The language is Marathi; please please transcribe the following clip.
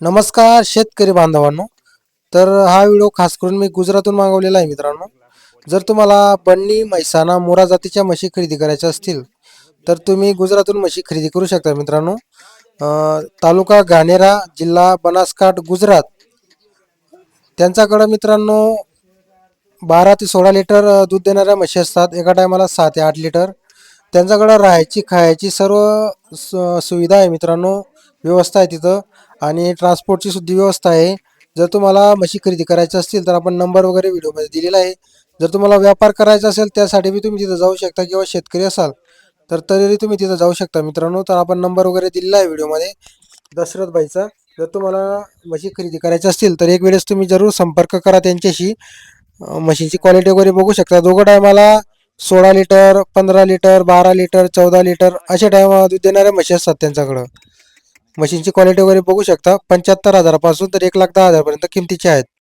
नमस्कार शेतकरी बांधवांनो. तर हा व्हिडिओ खास करून मी गुजरातून मागवलेला आहे मित्रांनो. जर तुम्हाला बन्नी म्हैसाणा मोरा जातीच्या म्हशी खरेदी करायच्या असतील तर तुम्ही गुजरातून म्हशी खरेदी करू शकता मित्रांनो. तालुका घाणेरा जिल्हा बनासकाठ गुजरात. त्यांच्याकडं मित्रांनो बारा ते सोळा लिटर दूध देणाऱ्या म्हशी असतात. एका टायमाला सहा ते आठ लिटर. त्यांच्याकडं राहायची खायची सर्व सुविधा आहे मित्रांनो. व्यवस्था आहे तिथं. आणि ट्रान्सपोर्टची सुद्धा व्यवस्था आहे. जर तुम्हाला म्हशी खरेदी करायची असतील तर आपण नंबर वगैरे व्हिडिओमध्ये दिलेला आहे. जर तुम्हाला व्यापार करायचा असेल त्यासाठी बी तुम्ही तिथं जाऊ शकता किंवा शेतकरी असाल तर तरी तुम्ही तिथं जाऊ शकता मित्रांनो. तर आपण नंबर वगैरे दिलेला आहे व्हिडिओमध्ये दशरथ भाईचा. जर तुम्हाला म्हशी खरेदी करायची असतील तर एक वेळेस तुम्ही जरूर संपर्क करा त्यांच्याशी. मशीनची म्हशीची क्वालिटी वगैरे बघू शकता. दोघं टायमाला सोळा लिटर पंधरा लिटर बारा लिटर चौदा लिटर अशा टायमा दूध देणाऱ्या म्हशी असतात त्यांच्याकडं. मशीनची क्वालिटी वगैरे बघू शकता. पंच्याहत्तर हजारापासून तर एक लाख दहा हजारपर्यंत किमतीचे आहेत.